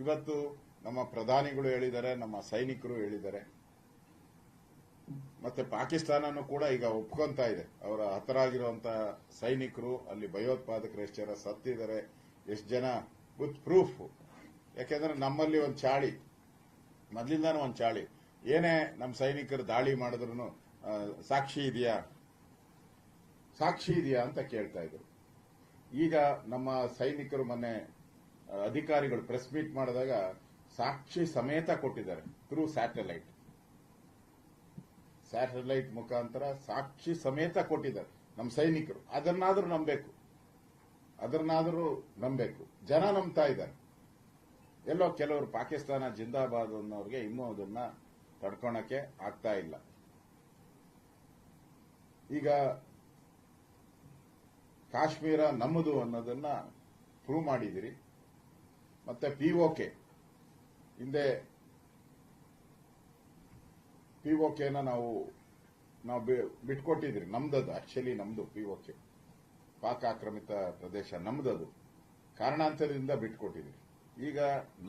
ಇವತ್ತು ನಮ್ಮ ಪ್ರಧಾನಿಗಳು ಹೇಳಿದ್ದಾರೆ, ನಮ್ಮ ಸೈನಿಕರು ಹೇಳಿದ್ದಾರೆ. ಮತ್ತೆ ಪಾಕಿಸ್ತಾನನೂ ಕೂಡ ಈಗ ಒಪ್ಕೊಂತ ಇದೆ. ಅವರ ಹತರಾಗಿರುವಂತ ಸೈನಿಕರು, ಅಲ್ಲಿ ಭಯೋತ್ಪಾದಕರು ಎಷ್ಟು ಜನ ಸತ್ತಿದ್ದಾರೆ, ಎಷ್ಟು ಜನ ವಿತ್ ಪ್ರೂಫ್ ಯಾಕೆಂದ್ರೆ ನಮ್ಮಲ್ಲಿ ಒಂದು ಚಾಳಿ, ಮೊದಲಿಂದಾನು ಒಂದು ಚಾಳಿ. ಏನೇ ನಮ್ಮ ಸೈನಿಕರು ದಾಳಿ ಮಾಡಿದ್ರು ಸಾಕ್ಷಿ ಇದೆಯಾ? ಸಾಕ್ಷಿ ಇದೆಯಾ ಅಂತ ಕೇಳ್ತಾ ಇದ್ರು. ಈಗ ನಮ್ಮ ಸೈನಿಕರು ಮೊನ್ನೆ ಅಧಿಕಾರಿಗಳು ಪ್ರೆಸ್ ಮೀಟ್ ಮಾಡಿದಾಗ ಸಾಕ್ಷಿ ಸಮೇತ ಕೊಟ್ಟಿದ್ದಾರೆ ಥ್ರೂ ಸ್ಯಾಟಲೈಟ್ ಸ್ಯಾಟಲೈಟ್ ಮುಖಾಂತರ ಸಾಕ್ಷಿ ಸಮೇತ ಕೊಟ್ಟಿದ್ದಾರೆ ನಮ್ಮ ಸೈನಿಕರು. ಅದನ್ನಾದರೂ ನಂಬಬೇಕು. ಅದನ್ನಾದರೂ ನಂಬಬೇಕು. ಜನ ನಂಬ್ತಾ ಇದ್ದಾರೆ. ಎಲ್ಲೋ ಕೆಲವರು ಪಾಕಿಸ್ತಾನ ಜಿಂದಾಬಾದ್ ಅನ್ನೋರಿಗೆ ಇನ್ನೂ ಅದನ್ನ ತಡ್ಕೊಳಕ್ಕೆ ಆಗ್ತಾ ಇಲ್ಲ. ಈಗ ಕಾಶ್ಮೀರ ನಮ್ಮದು ಅನ್ನೋದನ್ನ ಪ್ರೂವ್ ಮಾಡಿದಿರಿ ಮತ್ತೆ ಪಿಒಕೆ ಹಿಂದೆ ಪಿಒಕೆನ ನಾವು ನಾವು ಬಿಟ್ಕೊಟ್ಟಿದ್ರಿ ನಮ್ದದು ಆಕ್ಚುಲಿ ನಮ್ದು ಪಿಒಕೆ ಪಾಕ್ ಆಕ್ರಮಿತ ಪ್ರದೇಶ ನಮ್ದದು. ಕಾರಣಾಂತರದಿಂದ ಬಿಟ್ಕೊಟ್ಟಿದ್ರಿ ಈಗ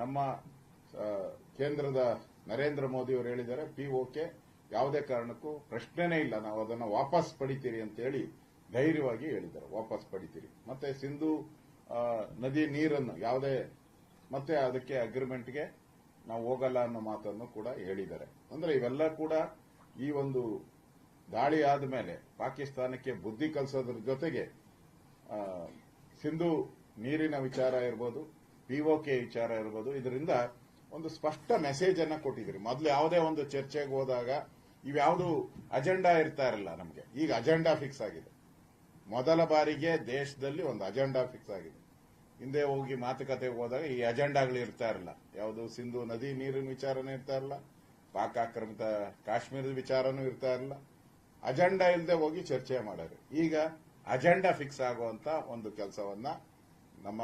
ನಮ್ಮ ಕೇಂದ್ರದ ನರೇಂದ್ರ ಮೋದಿ ಅವರು ಹೇಳಿದ್ದಾರೆ ಪಿಒಕೆ ಯಾವುದೇ ಕಾರಣಕ್ಕೂ ಪ್ರಶ್ನೆನೇ ಇಲ್ಲ. ನಾವು ಅದನ್ನು ವಾಪಸ್ ಪಡಿತೀರಿ ಅಂತ ಹೇಳಿ ಧೈರ್ಯವಾಗಿ ಹೇಳಿದ್ದಾರೆ. ವಾಪಸ್ ಪಡಿತೀರಿ. ಮತ್ತೆ ಸಿಂಧು ನದಿ ನೀರನ್ನು ಯಾವುದೇ ಮತ್ತೆ ಅದಕ್ಕೆ ಅಗ್ರಿಮೆಂಟ್ಗೆ ನಾವು ಹೋಗಲ್ಲ ಅನ್ನೋ ಮಾತನ್ನು ಕೂಡ ಹೇಳಿದ್ದಾರೆ. ಅಂದ್ರೆ ಇವೆಲ್ಲ ಕೂಡ ಈ ಒಂದು ದಾಳಿ ಆದ್ಮೇಲೆ ಪಾಕಿಸ್ತಾನಕ್ಕೆ ಬುದ್ಧಿ ಕಲಿಸೋದ್ರ ಜೊತೆಗೆ ಸಿಂಧು ನೀರಿನ ವಿಚಾರ ಇರ್ಬೋದು ಪಿಒಕೆ ವಿಚಾರ ಇರ್ಬೋದು, ಇದರಿಂದ ಒಂದು ಸ್ಪಷ್ಟ ಮೆಸೇಜ್ ಅನ್ನ ಕೊಟ್ಟಿದ್ರಿ ಮೊದಲು ಯಾವುದೇ ಒಂದು ಚರ್ಚೆಗೆ ಹೋದಾಗ ಇವ್ಯಾವುದು ಅಜೆಂಡಾ ಇರ್ತಾ ಇರಲ್ಲ ನಮಗೆ. ಈಗ ಅಜೆಂಡಾ ಫಿಕ್ಸ್ ಆಗಿದೆ. ಮೊದಲ ಬಾರಿಗೆ ದೇಶದಲ್ಲಿ ಒಂದು ಅಜೆಂಡಾ ಫಿಕ್ಸ್ ಆಗಿದೆ. ಹಿಂದೆ ಹೋಗಿ ಮಾತುಕತೆಗೆ ಹೋದಾಗ ಈ ಅಜೆಂಡಾಗಳು ಇರ್ತಾ ಇರಲ್ಲ. ಯಾವುದು ಸಿಂಧು ನದಿ ನೀರಿನ ವಿಚಾರನೂ ಇರ್ತಾ ಇರಲ್ಲ, ಪಾಕ್ ಆಕ್ರಮಿತ ಕಾಶ್ಮೀರದ ವಿಚಾರನೂ ಇರ್ತಾ ಇರಲ್ಲ. ಅಜೆಂಡಾ ಇಲ್ಲದೆ ಹೋಗಿ ಚರ್ಚೆ ಮಾಡೋರು ಈಗ ಅಜೆಂಡಾ ಫಿಕ್ಸ್ ಆಗುವಂತ ಒಂದು ಕೆಲಸವನ್ನ ನಮ್ಮ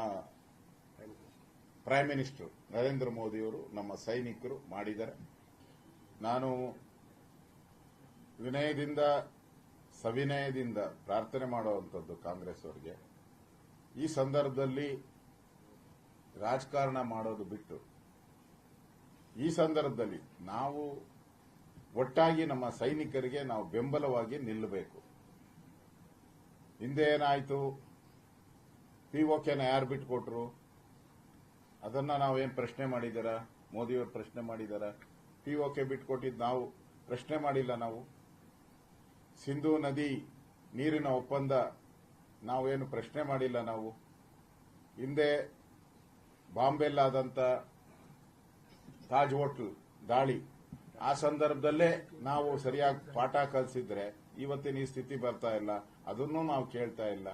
ಪ್ರೈಮ್ ಮಿನಿಸ್ಟರ್ ನರೇಂದ್ರ ಮೋದಿಯವರು ನಮ್ಮ ಸೈನಿಕರು ಮಾಡಿದ್ದಾರೆ. ನಾನು ವಿನಯದಿಂದ, ಸವಿನಯದಿಂದ ಪ್ರಾರ್ಥನೆ ಮಾಡುವಂಥದ್ದು ಕಾಂಗ್ರೆಸ್ ಅವರಿಗೆ ಈ ಸಂದರ್ಭದಲ್ಲಿ ರಾಜಕಾರಣ ಮಾಡೋದು ಬಿಟ್ಟು ಈ ಸಂದರ್ಭದಲ್ಲಿ ನಾವು ಒಟ್ಟಾಗಿ ನಮ್ಮ ಸೈನಿಕರಿಗೆ ನಾವು ಬೆಂಬಲವಾಗಿ ನಿಲ್ಲಬೇಕು. ಹಿಂದೆ ಏನಾಯ್ತು? ಪಿಒಕೆನ ಯಾರು ಬಿಟ್ಕೊಟ್ರು? ಅದನ್ನ ನಾವೇನ್ ಪ್ರಶ್ನೆ ಮಾಡಿದಾರ? ಮೋದಿಯವರು ಪ್ರಶ್ನೆ ಮಾಡಿದಾರ? ಪಿಒಕೆ ಬಿಟ್ಕೊಟ್ಟಿದ್ದು ನಾವು ಪ್ರಶ್ನೆ ಮಾಡಿಲ್ಲ ನಾವು. ಸಿಂಧು ನದಿ ನೀರಿನ ಒಪ್ಪಂದ ನಾವೇನು ಪ್ರಶ್ನೆ ಮಾಡಿಲ್ಲ ನಾವು. ಹಿಂದೆ ಬಾಂಬೆಲ್ಲಾದಂಥ ತಾಜ್ ಹೋಟ್ಲ್ ದಾಳಿ. ಆ ಸಂದರ್ಭದಲ್ಲೇ ನಾವು ಸರಿಯಾಗಿ ಪಾಠ ಕಲಿಸಿದ್ರೆ ಇವತ್ತಿನ ಈ ಸ್ಥಿತಿ ಬರ್ತಾ ಇಲ್ಲ. ಅದನ್ನು ನಾವು ಕೇಳ್ತಾ ಇಲ್ಲ.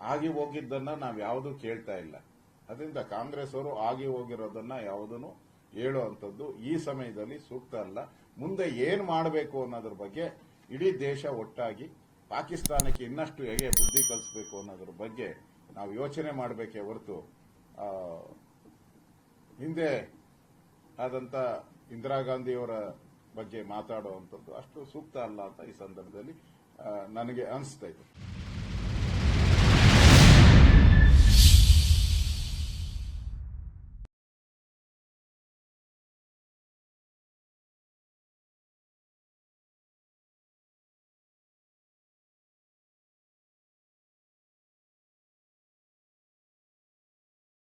ಆಗಿ ಹೋಗಿದ್ದನ್ನ ನಾವು ಯಾವುದೂ ಕೇಳ್ತಾ ಇಲ್ಲ. ಅದರಿಂದ ಕಾಂಗ್ರೆಸ್ ಅವರು ಆಗಿ ಹೋಗಿರೋದನ್ನ ಯಾವುದನ್ನು ಹೇಳುವಂಥದ್ದು ಈ ಸಮಯದಲ್ಲಿ ಸೂಕ್ತ ಅಲ್ಲ. ಮುಂದೆ ಏನು ಮಾಡಬೇಕು ಅನ್ನೋದ್ರ ಬಗ್ಗೆ ಇಡೀ ದೇಶ ಒಟ್ಟಾಗಿ ಪಾಕಿಸ್ತಾನಕ್ಕೆ ಇನ್ನಷ್ಟು ಹೇಗೆ ಬುದ್ಧಿ ಕಲಿಸಬೇಕು ಅನ್ನೋದ್ರ ಬಗ್ಗೆ ನಾವು ಯೋಚನೆ ಮಾಡಬೇಕೇ ಹೊರತು ಹಿಂದೆ ಆದಂತ ಇಂದಿರಾ ಗಾಂಧಿಯವರ ಬಗ್ಗೆ ಮಾತಾಡುವಂಥದ್ದು ಅಷ್ಟು ಸೂಕ್ತ ಅಲ್ಲ ಅಂತ ಈ ಸಂದರ್ಭದಲ್ಲಿ ನನಗೆ ಅನಿಸ್ತಾ